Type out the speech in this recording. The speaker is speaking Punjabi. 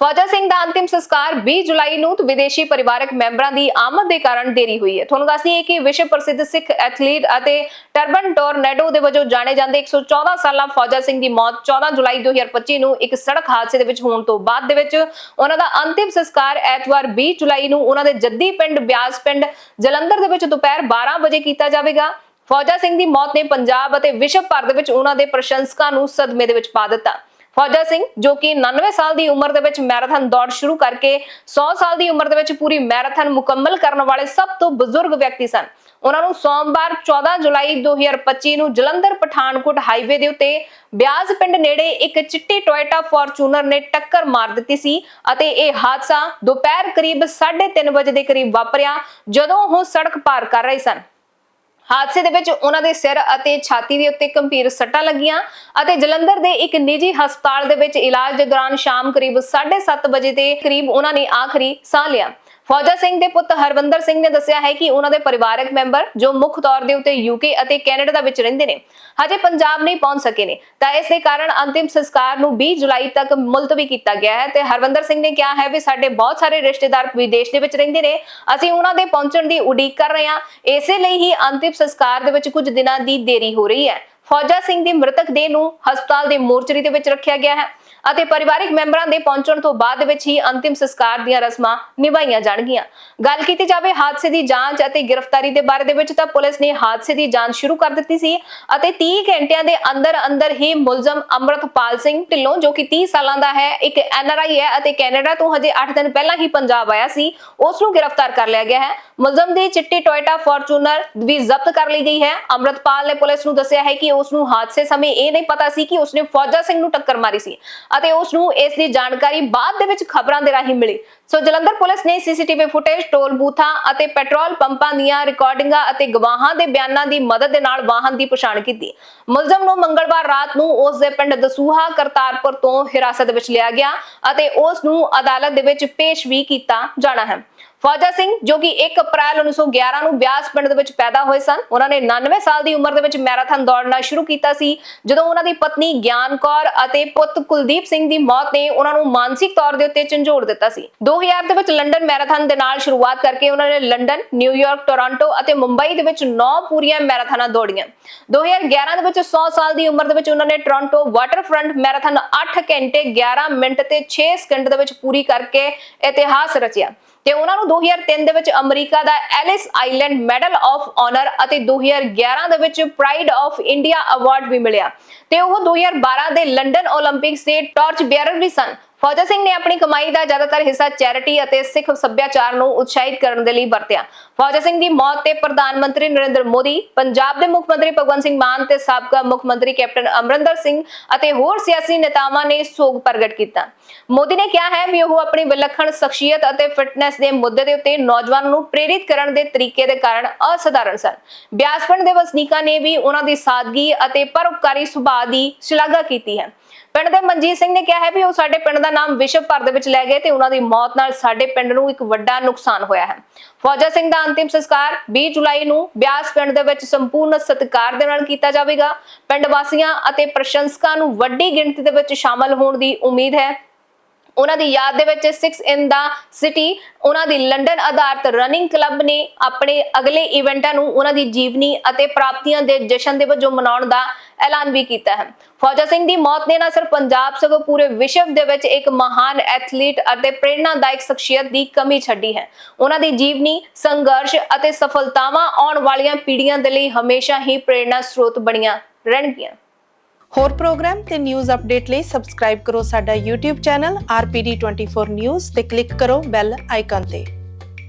ਫੌਜਾ ਸਿੰਘ ਦਾ ਅੰਤਿਮ ਸੰਸਕਾਰ 20 ਜੁਲਾਈ ਨੂੰ ਵਿਦੇਸ਼ੀ ਪਰਿਵਾਰਕ ਮੈਂਬਰਾਂ ਦੀ ਆਮਦ ਦੇ ਕਾਰਨ ਦੇਰੀ ਹੋਈ ਹੈ। ਤੁਹਾਨੂੰ ਦੱਸਦੀ ਹੈ ਕਿ ਵਿਸ਼ਵ ਪ੍ਰਸਿੱਧ ਸਿੱਖ ਐਥਲੀਟ ਅਤੇ ਟਰਬਨ ਟੋਰਨੇਡੋ ਦੇ ਵਜੋਂ ਜਾਣੇ ਜਾਂਦੇ 114 ਸਾਲਾ ਫੌਜਾ ਸਿੰਘ ਦੀ ਮੌਤ 14 ਜੁਲਾਈ 2025 ਨੂੰ ਇੱਕ ਸੜਕ ਹਾਦਸੇ ਦੇ ਵਿੱਚ ਹੋਣ ਤੋਂ ਬਾਅਦ ਦੇ ਵਿੱਚ ਉਹਨਾਂ ਦਾ ਅੰਤਿਮ ਸੰਸਕਾਰ ਐਤਵਾਰ 20 ਜੁਲਾਈ ਨੂੰ ਉਹਨਾਂ ਦੇ ਜੱਦੀ ਪਿੰਡ, ਬਿਆਸ ਪਿੰਡ, ਜਲੰਧਰ ਦੇ ਵਿੱਚ ਦੁਪਹਿਰ 12 ਵਜੇ ਕੀਤਾ ਜਾਵੇਗਾ। ਫੌਜਾ ਸਿੰਘ ਦੀ ਮੌਤ ਨੇ ਪੰਜਾਬ ਅਤੇ ਵਿਸ਼ਵ ਭਰ ਦੇ ਵਿੱਚ ਉਹਨਾਂ ਦੇ ਪ੍ਰਸ਼ੰਸਕਾਂ ਨੂੰ ਸਦਮੇ ਦੇ ਵਿੱਚ ਪਾ ਦਿੱਤਾ। ਫੌਜਾ ਸਿੰਘ, ਜੋ ਕਿ 99 ਸਾਲ ਦੀ ਉਮਰ ਦੇ ਵਿੱਚ ਮੈਰਾਥਨ ਦੌੜ ਸ਼ੁਰੂ ਕਰਕੇ 100 ਸਾਲ ਦੀ ਉਮਰ ਦੇ ਵਿੱਚ ਪੂਰੀ ਮੈਰਾਥਨ ਮੁਕੰਮਲ ਕਰਨ ਵਾਲੇ ਸਭ ਤੋਂ ਬਜ਼ੁਰਗ ਵਿਅਕਤੀ ਸਨ। ਉਹਨਾਂ ਨੂੰ ਸੋਮਵਾਰ 14 ਜੁਲਾਈ 2025 ਨੂੰ ਜਲੰਧਰ ਪਠਾਨਕੋਟ ਹਾਈਵੇ ਦੇ ਉੱਤੇ ਬਿਆਸ ਪਿੰਡ ਨੇੜੇ ਇੱਕ ਚਿੱਟੀ ਟੋਇਟਾ ਫੋਰਚੂਨਰ ਨੇ ਟੱਕਰ ਮਾਰ ਦਿੱਤੀ ਸੀ ਅਤੇ ਇਹ ਹਾਦਸਾ ਦੁਪਹਿਰ ਕਰੀਬ 3:30 ਵਜੇ ਦੇ ਕਰੀਬ ਵਾਪਰਿਆ ਜਦੋਂ ਉਹ ਸੜਕ ਪਾਰ ਕਰ ਰਹੇ ਸਨ। ਹਾਦਸੇ ਦੇ ਵਿੱਚ ਉਹਨਾਂ ਦੇ ਸਿਰ ਅਤੇ ਛਾਤੀ ਦੇ ਉੱਤੇ ਗੰਭੀਰ ਸੱਟਾਂ ਲੱਗੀਆਂ ਅਤੇ ਜਲੰਧਰ ਦੇ ਇੱਕ ਨਿੱਜੀ ਹਸਪਤਾਲ ਦੇ ਵਿੱਚ ਇਲਾਜ ਦੇ ਦੌਰਾਨ ਸ਼ਾਮ ਕਰੀਬ 7:30 ਵਜੇ ਦੇ ਕਰੀਬ ਉਹਨਾਂ ਨੇ ਆਖਰੀ ਸਾਹ ਲਿਆ। ਫੌਜਾ ਸਿੰਘ ਦੇ ਪੁੱਤ ਹਰਵਿੰਦਰ ਸਿੰਘ ਨੇ ਦੱਸਿਆ ਹੈ ਕਿ ਉਹਨਾਂ ਦੇ ਪਰਿਵਾਰਕ ਮੈਂਬਰ ਜੋ ਮੁੱਖ ਤੌਰ ਦੇ ਉੱਤੇ ਯੂਕੇ ਅਤੇ ਕੈਨੇਡਾ ਵਿੱਚ ਰਹਿੰਦੇ ਨੇ, ਹਜੇ ਪੰਜਾਬ ਨਹੀਂ ਪਹੁੰਚ ਸਕੇ ਨੇ। ਤਾਂ ਇਸ ਦੇ ਕਾਰਨ ਅੰਤਿਮ ਸੰਸਕਾਰ ਨੂੰ 20 ਜੁਲਾਈ ਤੱਕ ਮੁਲਤਵੀ ਕੀਤਾ ਗਿਆ ਹੈ ਤੇ ਹਰਵਿੰਦਰ ਸਿੰਘ ਨੇ ਕਿਹਾ ਹੈ ਵੀ ਸਾਡੇ ਬਹੁਤ ਸਾਰੇ ਰਿਸ਼ਤੇਦਾਰ ਵਿਦੇਸ਼ ਦੇ ਵਿੱਚ ਰਹਿੰਦੇ ਨੇ, ਅਸੀਂ ਉਹਨਾਂ ਦੇ ਪਹੁੰਚਣ ਦੀ ਉਡੀਕ ਕਰ ਰਹੇ ਹਾਂ। ਇਸੇ ਲਈ ਹੀ ਅੰਤਿਮ ਸੰਸਕਾਰ ਦੇ ਵਿੱਚ ਕੁਝ ਦਿਨਾਂ ਦੀ ਦੇਰੀ ਹੋ ਰਹੀ ਹੈ। ਫੌਜਾ ਸਿੰਘ ਦੀ ਮ੍ਰਿਤਕ ਦੇਹ ਨੂੰ ਹਸਪਤਾਲ ਦੇ ਮੋਰਚਰੀ ਦੇ ਵਿੱਚ ਰੱਖਿਆ ਗਿਆ ਹੈ। ਅਤੇ ਪਰਿਵਾਰਿਕ ਮੈਂਬਰਾਂ ਦੇ ਪਹੁੰਚਣ ਤੋਂ ਬਾਅਦ ਵਿੱਚ ਹੀ ਅੰਤਿਮ ਸੰਸਕਾਰ ਦੀਆਂ ਰਸਮਾਂ ਨਿਭਾਈਆਂ ਜਾਣਗੀਆਂ। ਗੱਲ ਕੀਤੀ ਜਾਵੇ ਹਾਦਸੇ ਦੀ ਜਾਂਚ ਅਤੇ ਗ੍ਰਿਫਤਾਰੀ ਦੇ ਬਾਰੇ ਦੇ ਵਿੱਚ ਤਾਂ ਪੁਲਿਸ ਨੇ ਹਾਦਸੇ ਦੀ ਜਾਂਚ ਸ਼ੁਰੂ ਕਰ ਦਿੱਤੀ ਸੀ ਅਤੇ 30 ਘੰਟਿਆਂ ਦੇ ਅੰਦਰ ਅੰਦਰ ਹੀ ਮੁਲਜ਼ਮ ਅਮਰਤਪਾਲ ਸਿੰਘ ਢਿੱਲੋਂ, ਜੋ ਕਿ 30 ਸਾਲਾਂ ਦਾ ਹੈ, ਇੱਕ ਐਨਆਰਆਈ ਹੈ ਅਤੇ ਕੈਨੇਡਾ ਤੋਂ ਹਜੇ 8 ਦਿਨ ਪਹਿਲਾਂ ਹੀ ਪੰਜਾਬ ਆਇਆ ਸੀ, ਉਸ ਨੂੰ ਗ੍ਰਿਫਤਾਰ ਕਰ ਲਿਆ ਗਿਆ ਹੈ। ਮੁਲਜ਼ਮ ਦੀ ਚਿੱਟੀ ਟੋਇਟਾ ਫੋਰਚੂਨਰ ਵੀ ਜ਼ਬਤ ਕਰ ਲਈ ਗਈ ਹੈ। ਅਮਰਤਪਾਲ ਨੇ ਪੁਲਿਸ ਨੂੰ ਦੱਸਿਆ ਹੈ ਕਿ ਉਸ ਨੂੰ ਹਾਦਸੇ ਸਮੇਂ ਇਹ ਨਹੀਂ ਪਤਾ ਸੀ ਕਿ ਉਸਨੇ ਫੌਜਾ ਸਿੰਘ ਨੂੰ ਟੱਕਰ ਮਾਰੀ ਸੀ। ਅਤੇ ਉਸ ਨੂੰ ਇਸ ਦੀ ਜਾਣਕਾਰੀ ਬਾਅਦ ਦੇ ਵਿੱਚ ਖਬਰਾਂ ਦੇ ਰਾਹੀਂ ਮਿਲੀ। ਸੋ ਜਲੰਧਰ ਪੁਲਿਸ ਨੇ ਸੀਸੀਟੀਵੀ ਫੁਟੇਜ, ਟੋਲ ਬੂਥਾਂ ਅਤੇ ਪੈਟਰੋਲ ਪੰਪਾਂ ਦੀਆਂ ਰਿਕਾਰਡਿੰਗਾਂ ਅਤੇ ਗਵਾਹਾਂ ਦੇ ਬਿਆਨਾਂ ਦੀ ਮਦਦ ਦੇ ਨਾਲ ਵਾਹਨ ਦੀ ਪਛਾਣ ਕੀਤੀ। ਮੁਲਜ਼ਮ ਨੂੰ ਮੰਗਲਵਾਰ ਰਾਤ ਨੂੰ ਉਸ ਦੇ ਪਿੰਡ ਦਸੂਹਾ, ਕਰਤਾਰਪੁਰ ਤੋਂ ਹਿਰਾਸਤ ਵਿੱਚ ਲਿਆ ਗਿਆ ਅਤੇ ਉਸ ਨੂੰ ਅਦਾਲਤ ਦੇ ਵਿੱਚ ਪੇਸ਼ ਵੀ ਕੀਤਾ ਜਾਣਾ ਹੈ। ਫੌਜਾ ਸਿੰਘ, ਜੋ ਕਿ 1 ਅਪ੍ਰੈਲ 1911 ਨੂੰ ਬਿਆਸ ਪਿੰਡ ਦੇ ਵਿੱਚ ਪੈਦਾ ਹੋਏ ਸਨ, ਉਹਨਾਂ ਨੇ 99 ਸਾਲ ਦੀ ਉਮਰ ਦੇ ਵਿੱਚ ਮੈਰਾਥਨ ਦੌੜਨਾ ਸ਼ੁਰੂ ਕੀਤਾ ਸੀ, ਜਦੋਂ ਉਹਨਾਂ ਦੀ ਪਤਨੀ ਗਿਆਨ ਕੌਰ ਅਤੇ ਪੁੱਤ ਕੁਲਦੀਪ ਸਿੰਘ ਦੀ ਮੌਤ ਨੇ ਉਹਨਾਂ ਨੂੰ ਮਾਨਸਿਕ ਤੌਰ ਦੇ ਉੱਤੇ ਝੰਜੋੜ ਦਿੱਤਾ ਸੀ। 2000 ਦੇ ਵਿੱਚ ਲੰਡਨ ਮੈਰਾਥਨ ਦੇ ਨਾਲ ਸ਼ੁਰੂਆਤ ਕਰਕੇ ਉਹਨਾਂ ਨੇ ਲੰਡਨ ਨਿਊਯਾਰਕ ਟੋਰਾਂਟੋ ਅਤੇ ਮੁੰਬਈ ਦੇ ਵਿੱਚ 9 ਪੂਰੀਆਂ ਮੈਰਾਥਨਾਂ ਦੌੜੀਆਂ। 2011 ਦੇ ਵਿੱਚ 100 ਸਾਲ ਦੀ ਉਮਰ ਦੇ ਵਿੱਚ ਉਹਨਾਂ ਨੇ ਟੋਰਾਂਟੋ ਵਾਟਰਫਰੰਟ ਮੈਰਾਥਨ 8 ਘੰਟੇ 11 ਮਿੰਟ ਤੇ 6 ਸਕਿੰਟ ਦੇ ਵਿੱਚ ਪੂਰੀ ਕਰਕੇ ਇਤਿਹਾਸ ਰਚਿਆ। ਤੇ ਉਹਨਾਂ ਨੂੰ 2003 ਦੇ ਵਿੱਚ America the Ellis Island medal of honour ਅਤੇ 2011 ਦੇ ਵਿੱਚ ਪ੍ਰਾਈਡ ਆਫ ਇੰਡੀਆ ਅਵਾਰਡ ਵੀ ਮਿਲਿਆ। ਤੇ ਉਹ 2012 ਦੇ ਲੰਡਨ 올림픽ਸ ਦੇ ਟਾਰਚ ਬੇਅਰਰ ਵੀ ਸਨ। ਫੌਜਾ ਸਿੰਘ ਨੇ ਆਪਣੀ ਕਮਾਈ ਦਾ ਜ਼ਿਆਦਾਤਰ ਹਿੱਸਾ ਚੈਰਿਟੀ ਅਤੇ ਸਿੱਖ ਸੱਭਿਆਚਾਰ ਨੂੰ ਉਤਸ਼ਾਹਿਤ ਕਰਨ ਦੇ ਲਈ ਵਰਤਿਆ। ਫੌਜਾ ਸਿੰਘ ਦੀ ਮੌਤ ਤੇ ਪ੍ਰਧਾਨ ਮੰਤਰੀ ਨਰਿੰਦਰ ਮੋਦੀ, ਪੰਜਾਬ ਦੇ ਮੁੱਖ ਮੰਤਰੀ ਭਗਵੰਤ ਸਿੰਘ ਮਾਨ ਤੇ ਸਾਬਕਾ ਮੁੱਖ ਮੰਤਰੀ ਕੈਪਟਨ ਅਮਰਿੰਦਰ ਸਿੰਘ ਅਤੇ ਹੋਰ ਸਿਆਸੀ ਨੇਤਾਵਾਂ ਨੇ ਸੋਗ ਪ੍ਰਗਟ ਕੀਤਾ। ਮੋਦੀ ਨੇ ਕਿਹਾ ਹੈ ਵੀ ਉਹ ਆਪਣੀ ਵਿਲੱਖਣ ਸ਼ਖਸੀਅਤ ਅਤੇ ਫਿਟਨੈਸ ਦੇ ਮੁੱਦੇ ਦੇ ਉੱਤੇ ਨੌਜਵਾਨ ਨੂੰ ਪ੍ਰੇਰਿਤ ਕਰਨ ਦੇ ਤਰੀਕੇ ਦੇ ਕਾਰਨ ਅਸਧਾਰਨ ਸਨ। ਬਿਆਸਪਿੰਡ ਦੇ ਵਸਨੀਕਾਂ ਨੇ ਵੀ ਉਹਨਾਂ ਦੀ ਸਾਦਗੀ ਅਤੇ ਪਰਉਪਕਾਰੀ ਸੁਭਾਅ ਦੀ ਸ਼ਲਾਘਾ ਕੀਤੀ ਹੈ। ਪਿੰਡ ਦੇ ਮਨਜੀਤ ਸਿੰਘ ਨੇ ਕਿਹਾ ਹੈ ਵੀ ਉਹ ਸਾਡੇ ਪਿੰਡ ਦਾ ਨਾਮ ਵਿਸ਼ਵ ਭਰ ਦੇ ਵਿੱਚ ਲੈ ਗਏ ਤੇ ਉਹਨਾਂ ਦੀ ਮੌਤ ਨਾਲ ਸਾਡੇ ਪਿੰਡ ਨੂੰ ਇੱਕ ਵੱਡਾ ਨੁਕਸਾਨ ਹੋਇਆ ਹੈ। ਫੌਜਾ ਸਿੰਘ ਦਾ ਅੰਤਿਮ ਸੰਸਕਾਰ 20 ਜੁਲਾਈ ਨੂੰ ਬਿਆਸ ਪਿੰਡ ਦੇ ਵਿੱਚ ਸੰਪੂਰਨ ਸਤਿਕਾਰ ਦੇ ਨਾਲ ਕੀਤਾ ਜਾਵੇਗਾ। ਪਿੰਡ ਵਾਸੀਆਂ ਅਤੇ ਪ੍ਰਸ਼ੰਸਕਾਂ ਨੂੰ ਵੱਡੀ ਗਿਣਤੀ ਦੇ ਵਿੱਚ ਸ਼ਾਮਲ ਹੋਣ ਦੀ ਉਮੀਦ ਹੈ। ਉਹਨਾਂ ਦੀ ਯਾਦ ਦੇ ਵਿੱਚ 6 ਇਨ ਦਾ ਸਿਟੀ, ਉਹਨਾਂ ਦੀ ਲੰਡਨ ਆਧਾਰਿਤ ਰਨਿੰਗ ਕਲੱਬ ਨੇ ਆਪਣੇ ਅਗਲੇ ਇਵੈਂਟਾਂ ਨੂੰ ਉਹਨਾਂ ਦੀ ਜੀਵਨੀ ਅਤੇ ਪ੍ਰਾਪਤੀਆਂ ਦੇ ਜਸ਼ਨ ਦੇ ਵਜੋਂ ਮਨਾਉਣ ਦਾ ਐਲਾਨ ਵੀ ਕੀਤਾ ਹੈ। ਫੌਜਾ ਸਿੰਘ ਦੀ ਮੌਤ ਨੇ ਨਾ ਸਿਰਫ ਪੰਜਾਬ ਸਗੋਂ ਪੂਰੇ ਵਿਸ਼ਵ ਦੇ ਵਿੱਚ ਇੱਕ ਮਹਾਨ ਐਥਲੀਟ ਅਤੇ ਪ੍ਰੇਰਣਾਦਾਇਕ ਸ਼ਖਸੀਅਤ ਦੀ ਕਮੀ ਛੱਡੀ ਹੈ। ਉਹਨਾਂ ਦੀ ਜੀਵਨੀ, ਸੰਘਰਸ਼ ਅਤੇ ਸਫਲਤਾਵਾਂ ਆਉਣ ਵਾਲੀਆਂ ਪੀੜ੍ਹੀਆਂ ਦੇ ਲਈ ਹਮੇਸ਼ਾ ਹੀ ਪ੍ਰੇਰਣਾ ਸਰੋਤ ਬਣੀਆਂ ਰਹਿਣਗੀਆਂ। ਹੋਰ ਪ੍ਰੋਗਰਾਮ ਤੇ ਨਿਊਜ਼ ਅਪਡੇਟ ਲਈ ਸਬਸਕ੍ਰਾਈਬ ਕਰੋ ਸਾਡਾ YouTube ਚੈਨਲ RPD24 News ਤੇ ਕਲਿੱਕ ਕਰੋ ਬੈਲ ਆਈਕਨ ਤੇ।